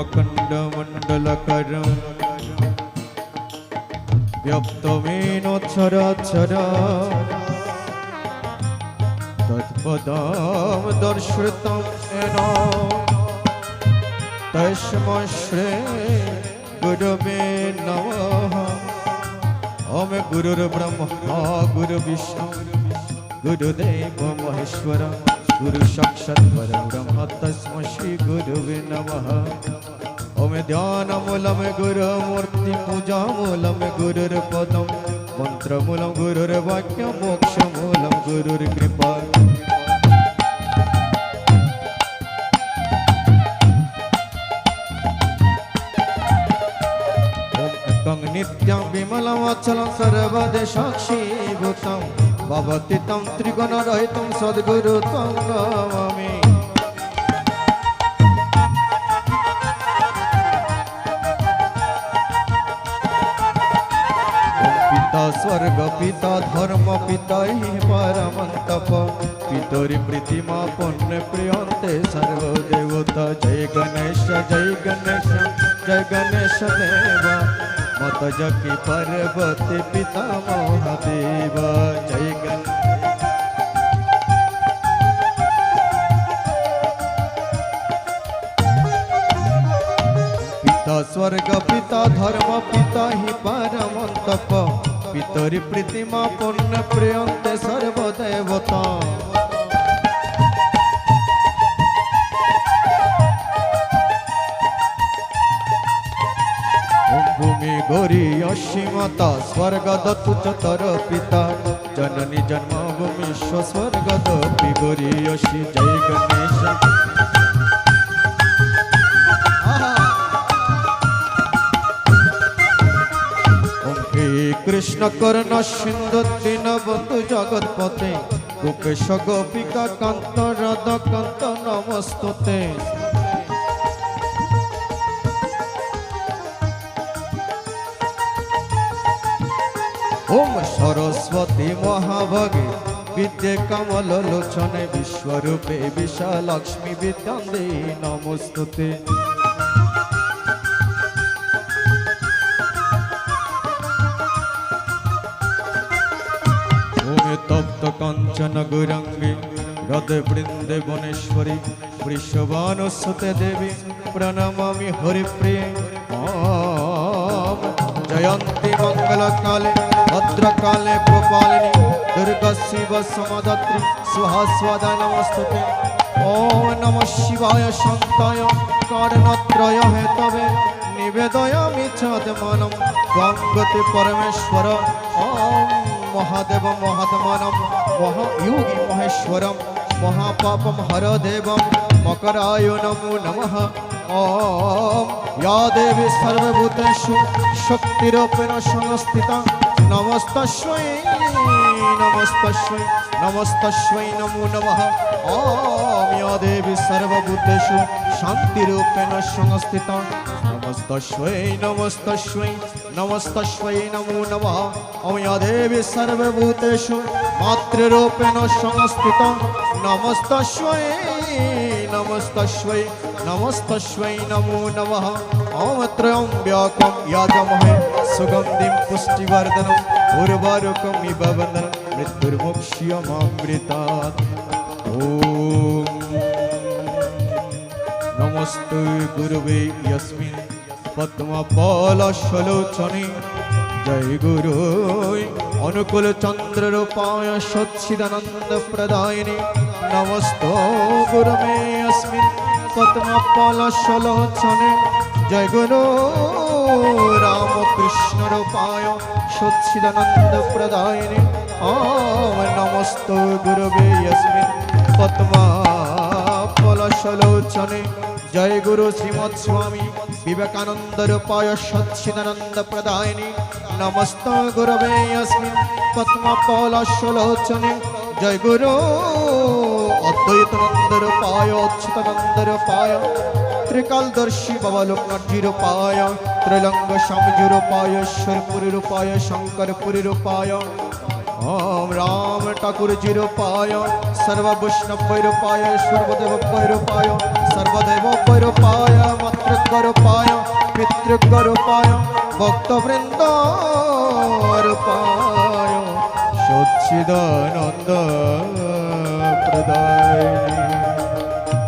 ব্রহ্মখণ্ডমণ্ডলকরম ব্যক্তমেন চরাচর তৎপদম দর্শিতম N তস্মৈ Shri গুরবে নমঃ ওম গুরুর ব্রহ্মা গুরু বিষ্ণু গুরুদেব মহেশ্বর গুরু সাক্ষাৎ পরম ব্রহ্ম তস্মৈ শ্রী গুরুবে নমঃ ওম ধ্যানমূলম গুরু ভবতি তং ত্রিগুণরহিতং সদ্গুরু ত্বং নমামি। স্বর্গ পিতা ধর্ম পিতা পরমন্তপ। পিতরি প্রীতিমা পুণ্য প্রিয়ন্তে সর্বদেবতা। জয় গণেশ জয় গণেশ জয় গণেশ দেব। মত জকি পর্বতে পিতা মহাদেব জয় গণেশ পিতা স্বর্গ পিতা ধর্ম পিতা হি পরমন্তপ পিতরি প্রীতিমা পুণ্য প্রিয়ন্তে সর্বদেবতা গৌরী অসীমতা স্বর্গদত্ত চতর পিতা। জননী জন্মভূমি স্বর্গদপি গৌরী অসী জয় গণেশ। কৃষ্ণ করণ সিন্ধু দীন বন্ধু জগৎপতে। গোপেশ গোপিকা কান্ত রাধা কান্ত নমস্তুতে। ওম সরস্বতী মহাভগে বিদ্যে কমল লোচনে বিশ্বরূপে বিশালক্ষ্মী বিদ্যান্দে নমস্তুতে। তপ্ত কাঞ্চন গৌরাঙ্গী হৃদয় বৃন্দে বনেশ্বরী বৃষবানুসুতে দেবী প্রণমামি হরিপ্রিয়ে। জয়ন্তী মঙ্গলকালে रुद्रकाले गोपालिनी दुर्गा शिव समदत्री सुहास्वदा नमस्तुते ॐ नमः शिवाय शान्ताय कर्णत्रय हेतवे निवेदयामि चदमनं त्वं गति परमेश्वर ॐ महादेव महात्मानं महायोगि महेश्वरं महापापं हरदेवं मकराय नमो नमः ॐ या देवी सर्वभूतेषु शक्तिरूपेण संस्थिता নমস্তস্বৈ নমস্তস্বৈ নমস্তস্বৈ নমো নমঃ। অমিয় দেবী সর্বভূতেষু, শান্তিরূপেণ সংস্থিত। নমস্তস্বৈ নমস্তস্বৈ নমস্তস্বৈ নমো নমঃ। অমিয় দেবী সর্বভূতেষু, মাতৃরূপেণ সংস্থিত। নমস্তস্বৈ নমস্তস্বৈ নমস্তস্বৈ নমো নমঃ। অম ত্রয়ম্ব্যকম സുഗന്ധിം പുഷ്ടിവർദ്ധനം ഉർവരുക്കം ഇവ ബന്ധനം മൃത്യുർമോക്ഷ്യമാമൃതാ ഓം. নমস্তে গুরুবে ইয়স্মিন পদ্মপলশলোচনে জয় গুরু অনুকূল চন্দ্র রূপায় সচ্ছিদানন্দ প্রদায়নে নমস্ত গুরুবে ইয়স্মিন পদ্মপলশলোচনে জয় গুরু রামকৃষ্ণ রূপায় সচ্ছিদানন্দ প্রদায়নে ওম নমস্ত গুরুবে অস্মিন পদ্মা পলসলোচনে জয় গুরু শ্রীমৎ স্বামী বিবেকানন্দ রূপায় সচ্ছিদানন্দ প্রদায়নি নমস্ত গুরবে অস্মিন পদ্ম পলসলোচনে জয় গুরু। অদ্বৈতানন্দ রূপায়, অচ্যুতানন্দ রূপায় ত্রিকালদর্শী বাবা লোকনাথজির লোকনাথজিরূপায় ত্রৈলঙ্গ স্বামীজিরূপায় ঈশ্বরপুরীরূপায় শঙ্করপুরীরূপায় ওম রাম ঠাকুরজিরূপায় সর্ববৈষ্ণবৈরূপায় মাতৃকর সর্বদেবৈরূপায় পিতৃকর পিতৃগরূপায় ভক্তবৃন্দ রূপায় সচ্চিদানন্দ প্রদায়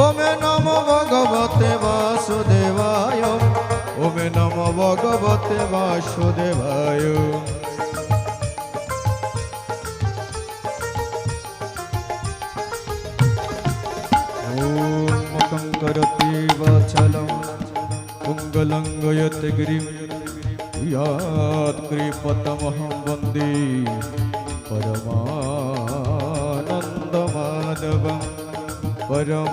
ওমে নম ভগবতে বাসুদেবায়, ওমে নম ভগবতে বাসুদেবায়। করতি বছলম পুঙ্গলং গয়তে গিরিম ইয়াত কৃপতমহম বন্দে পরমানন্দমাধবম। পরম